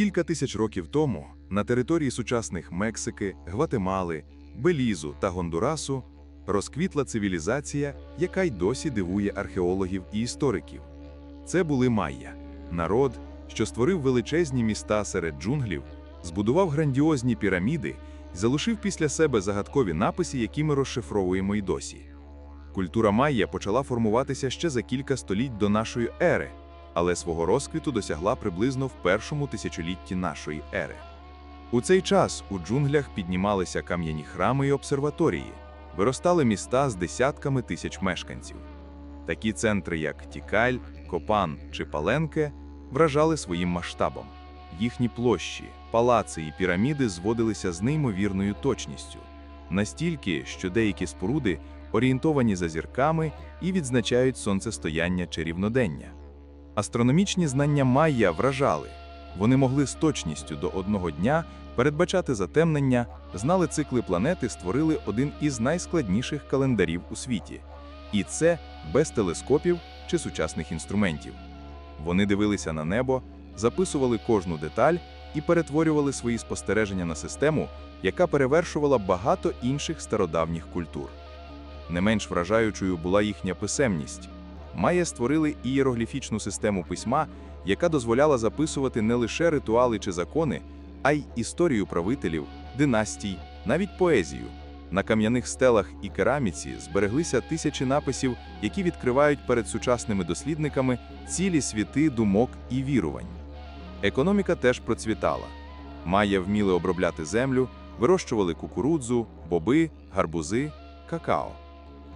Кілька тисяч років тому на території сучасних Мексики, Гватемали, Белізу та Гондурасу розквітла цивілізація, яка й досі дивує археологів і істориків. Це були майя, народ, що створив величезні міста серед джунглів, збудував грандіозні піраміди і залишив після себе загадкові написи, які ми розшифровуємо й досі. Культура майя почала формуватися ще за кілька століть до нашої ери, але свого розквіту досягла приблизно в першому тисячолітті нашої ери. У цей час у джунглях піднімалися кам'яні храми і обсерваторії, виростали міста з десятками тисяч мешканців. Такі центри, як Тікаль, Копан чи Паленке, вражали своїм масштабом. Їхні площі, палаци і піраміди зводилися з неймовірною точністю, настільки, що деякі споруди орієнтовані за зірками і відзначають сонцестояння чи рівнодення. Астрономічні знання Майя вражали. Вони могли з точністю до одного дня передбачати затемнення, знали цикли планети, створили один із найскладніших календарів у світі. І це без телескопів чи сучасних інструментів. Вони дивилися на небо, записували кожну деталь і перетворювали свої спостереження на систему, яка перевершувала багато інших стародавніх культур. Не менш вражаючою була їхня писемність. Майя створили ієрогліфічну систему письма, яка дозволяла записувати не лише ритуали чи закони, а й історію правителів, династій, навіть поезію. На кам'яних стелах і кераміці збереглися тисячі написів, які відкривають перед сучасними дослідниками цілі світи думок і вірувань. Економіка теж процвітала. Майя вміли обробляти землю, вирощували кукурудзу, боби, гарбузи, какао.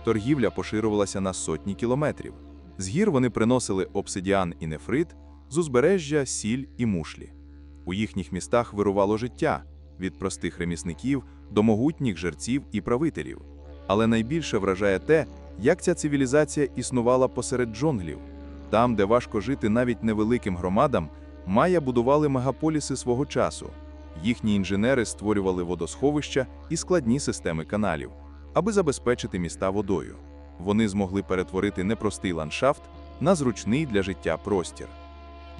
Торгівля поширювалася на сотні кілометрів. З гір вони приносили обсидіан і нефрит, з узбережжя сіль і мушлі. У їхніх містах вирувало життя від простих ремісників до могутніх жерців і правителів. Але найбільше вражає те, як ця цивілізація існувала посеред джунглів. Там, де важко жити навіть невеликим громадам, майя будували мегаполіси свого часу. Їхні інженери створювали водосховища і складні системи каналів, аби забезпечити міста водою. Вони змогли перетворити непростий ландшафт на зручний для життя простір.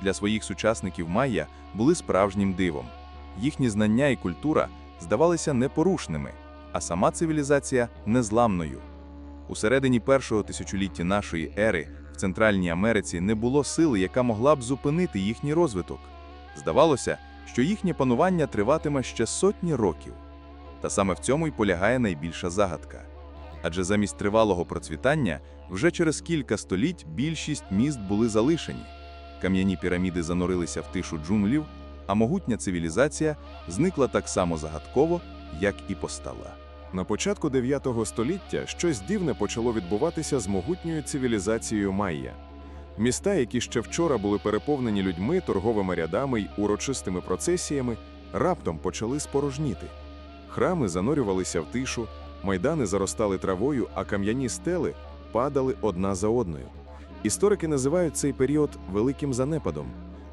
Для своїх сучасників майя були справжнім дивом. Їхні знання і культура здавалися непорушними, а сама цивілізація незламною. У середині першого тисячоліття нашої ери в Центральній Америці не було сили, яка могла б зупинити їхній розвиток. Здавалося, що їхнє панування триватиме ще сотні років. Та саме в цьому й полягає найбільша загадка. Адже замість тривалого процвітання вже через кілька століть більшість міст були залишені. Кам'яні піраміди занурилися в тишу джунглів, а могутня цивілізація зникла так само загадково, як і постала. На початку 9 століття щось дивне почало відбуватися з могутньою цивілізацією Майя. Міста, які ще вчора були переповнені людьми, торговими рядами й урочистими процесіями, раптом почали спорожніти. Храми занурювалися в тишу, майдани заростали травою, а кам'яні стели падали одна за одною. Історики називають цей період великим занепадом.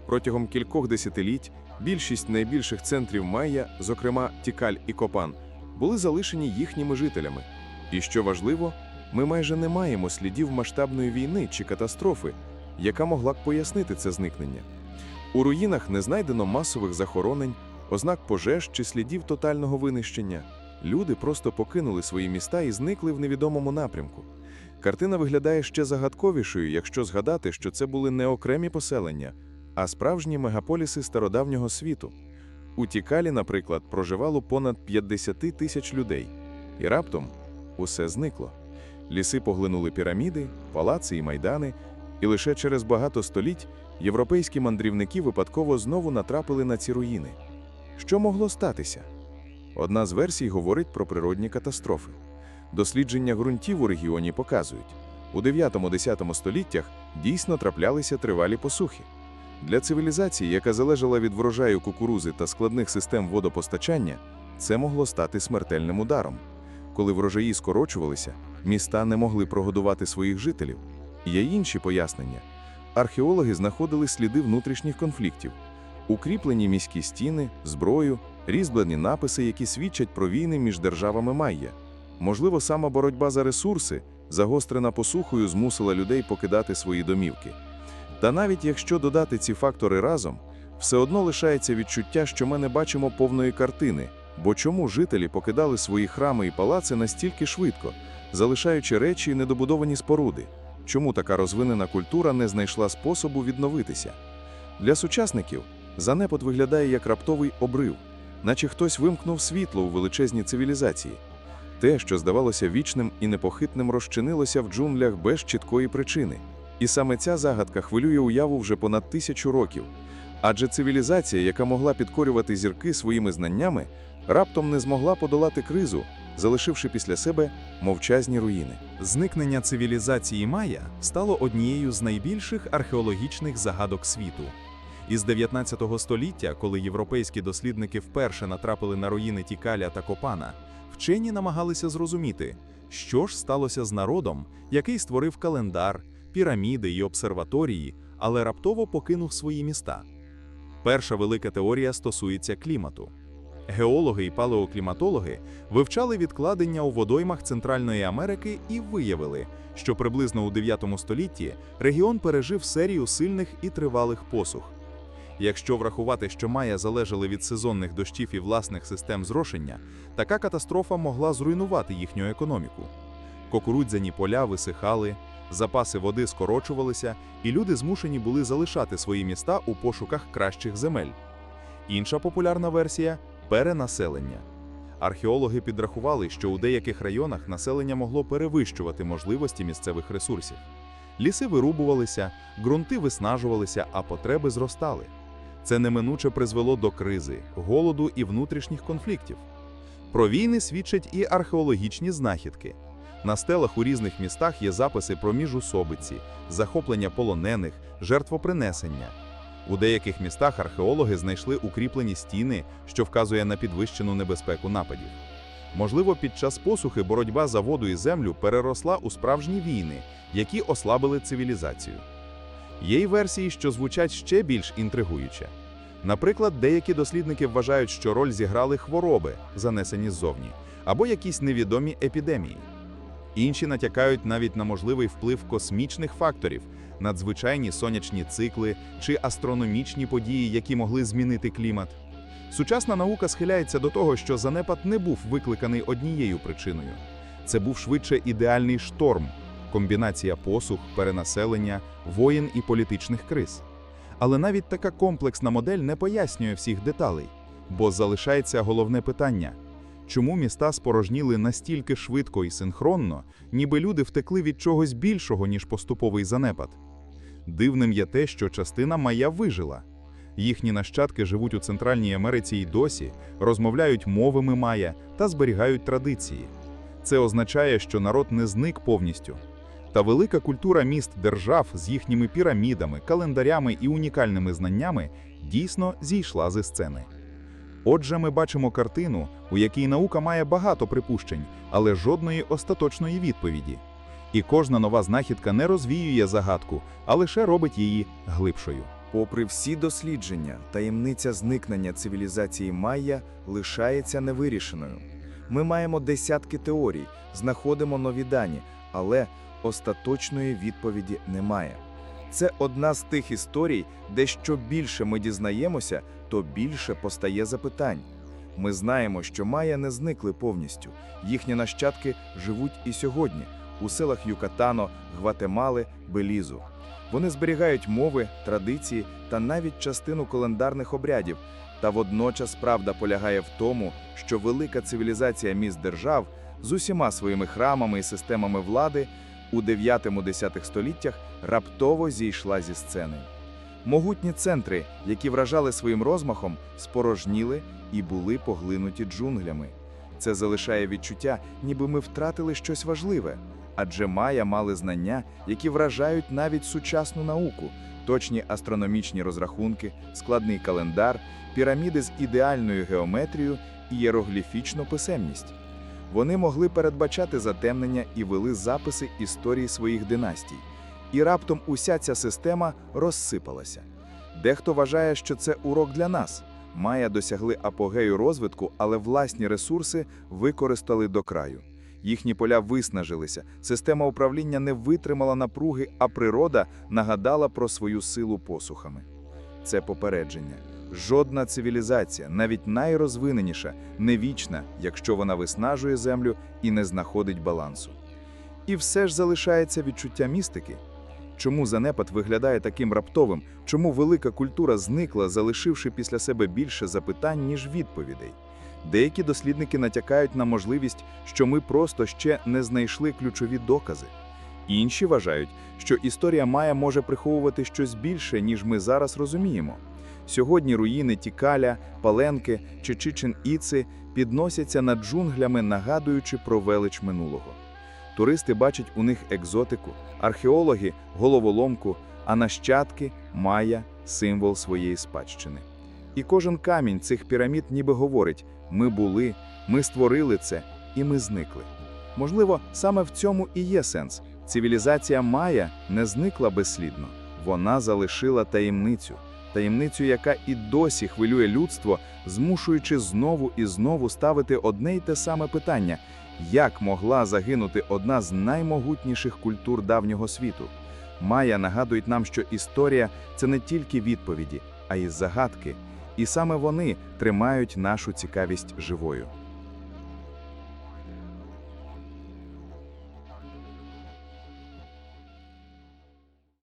Протягом кількох десятиліть більшість найбільших центрів Майя, зокрема Тікаль і Копан, були залишені їхніми жителями. І що важливо, ми майже не маємо слідів масштабної війни чи катастрофи, яка могла б пояснити це зникнення. У руїнах не знайдено масових захоронень, ознак пожеж чи слідів тотального винищення. Люди просто покинули свої міста і зникли в невідомому напрямку. Картина виглядає ще загадковішою, якщо згадати, що це були не окремі поселення, а справжні мегаполіси стародавнього світу. У Тікалі, наприклад, проживало понад 50 тисяч людей, і раптом усе зникло. Ліси поглинули піраміди, палаци і майдани, і лише через багато століть європейські мандрівники випадково знову натрапили на ці руїни. Що могло статися? Одна з версій говорить про природні катастрофи. Дослідження ґрунтів у регіоні показують, у 9-10 століттях дійсно траплялися тривалі посухи. Для цивілізації, яка залежала від врожаю кукурузи та складних систем водопостачання, це могло стати смертельним ударом. Коли врожаї скорочувалися, міста не могли прогодувати своїх жителів. Є інші пояснення. Археологи знаходили сліди внутрішніх конфліктів, укріплені міські стіни, зброю, різьблені написи, які свідчать про війни між державами Майя. Можливо, сама боротьба за ресурси, загострена посухою, змусила людей покидати свої домівки. Та навіть якщо додати ці фактори разом, все одно лишається відчуття, що ми не бачимо повної картини. Бо чому жителі покидали свої храми і палаци настільки швидко, залишаючи речі і недобудовані споруди? Чому така розвинена культура не знайшла способу відновитися? Для сучасників занепад виглядає як раптовий обрив, наче хтось вимкнув світло у величезній цивілізації. Те, що здавалося вічним і непохитним, розчинилося в джунглях без чіткої причини. І саме ця загадка хвилює уяву вже понад тисячу років. Адже цивілізація, яка могла підкорювати зірки своїми знаннями, раптом не змогла подолати кризу, залишивши після себе мовчазні руїни. Зникнення цивілізації Майя стало однією з найбільших археологічних загадок світу. Із 19 століття, коли європейські дослідники вперше натрапили на руїни Тікаля та Копана, вчені намагалися зрозуміти, що ж сталося з народом, який створив календар, піраміди й обсерваторії, але раптово покинув свої міста. Перша велика теорія стосується клімату. Геологи і палеокліматологи вивчали відкладення у водоймах Центральної Америки і виявили, що приблизно у 9 столітті регіон пережив серію сильних і тривалих посух. Якщо врахувати, що майя залежали від сезонних дощів і власних систем зрошення, така катастрофа могла зруйнувати їхню економіку. Кукурудзяні поля висихали, запаси води скорочувалися, і люди змушені були залишати свої міста у пошуках кращих земель. Інша популярна версія перенаселення. Археологи підрахували, що у деяких районах населення могло перевищувати можливості місцевих ресурсів. Ліси вирубувалися, ґрунти виснажувалися, а потреби зростали. Це неминуче призвело до кризи, голоду і внутрішніх конфліктів. Про війни свідчать і археологічні знахідки. На стелах у різних містах є записи про міжусобиці, захоплення полонених, жертвопринесення. У деяких містах археологи знайшли укріплені стіни, що вказує на підвищену небезпеку нападів. Можливо, під час посухи боротьба за воду і землю переросла у справжні війни, які ослабили цивілізацію. Є й версії, що звучать ще більш інтригуюче. Наприклад, деякі дослідники вважають, що роль зіграли хвороби, занесені ззовні, або якісь невідомі епідемії. Інші натякають навіть на можливий вплив космічних факторів, надзвичайні сонячні цикли чи астрономічні події, які могли змінити клімат. Сучасна наука схиляється до того, що занепад не був викликаний однією причиною. Це був швидше ідеальний шторм, комбінація посух, перенаселення, воєн і політичних криз. Але навіть така комплексна модель не пояснює всіх деталей, бо залишається головне питання: чому міста спорожніли настільки швидко і синхронно, ніби люди втекли від чогось більшого, ніж поступовий занепад? Дивним є те, що частина майя вижила. Їхні нащадки живуть у Центральній Америці й досі, розмовляють мовами майя та зберігають традиції. Це означає, що народ не зник повністю. Та велика культура міст держав з їхніми пірамідами, календарями і унікальними знаннями дійсно зійшла зі сцени. Отже, ми бачимо картину, у якій наука має багато припущень, але жодної остаточної відповіді. І кожна нова знахідка не розвіює загадку, а лише робить її глибшою. Попри всі дослідження, таємниця зникнення цивілізації Майя лишається невирішеною. Ми маємо десятки теорій, знаходимо нові дані, але остаточної відповіді немає. Це одна з тих історій, де що більше ми дізнаємося, то більше постає запитань. Ми знаємо, що майя не зникли повністю. Їхні нащадки живуть і сьогодні у селах Юкатано, Гватемали, Белізу. Вони зберігають мови, традиції та навіть частину календарних обрядів. Та водночас правда полягає в тому, що велика цивілізація міст держав з усіма своїми храмами і системами влади у 9-10 століттях раптово зійшла зі сцени. Могутні центри, які вражали своїм розмахом, спорожніли і були поглинуті джунглями. Це залишає відчуття, ніби ми втратили щось важливе. Адже майя мали знання, які вражають навіть сучасну науку, точні астрономічні розрахунки, складний календар, піраміди з ідеальною геометрією і єрогліфічну писемність. Вони могли передбачати затемнення і вели записи історії своїх династій. І раптом уся ця система розсипалася. Дехто вважає, що це урок для нас. Майя досягли апогею розвитку, але власні ресурси використали до краю. Їхні поля виснажилися, система управління не витримала напруги, а природа нагадала про свою силу посухами. це попередження. Жодна цивілізація, навіть найрозвиненіша, не вічна, якщо вона виснажує землю і не знаходить балансу. І все ж залишається відчуття містики. Чому занепад виглядає таким раптовим? Чому велика культура зникла, залишивши після себе більше запитань, ніж відповідей? Деякі дослідники натякають на можливість, що ми просто ще не знайшли ключові докази. Інші вважають, що історія Майя може приховувати щось більше, ніж ми зараз розуміємо. Сьогодні руїни Тікаля, Паленки чи Чичен-Іци підносяться над джунглями, нагадуючи про велич минулого. Туристи бачать у них екзотику, археологи головоломку, а нащадки майя символ своєї спадщини. І кожен камінь цих пірамід ніби говорить: ми були, ми створили це, і ми зникли. Можливо, саме в цьому і є сенс. Цивілізація Майя не зникла безслідно, вона залишила таємницю, таємницю, яка і досі хвилює людство, змушуючи знову і знову ставити одне й те саме питання: як могла загинути одна з наймогутніших культур давнього світу? Майя нагадують нам, що історія це не тільки відповіді, а й загадки, і саме вони тримають нашу цікавість живою.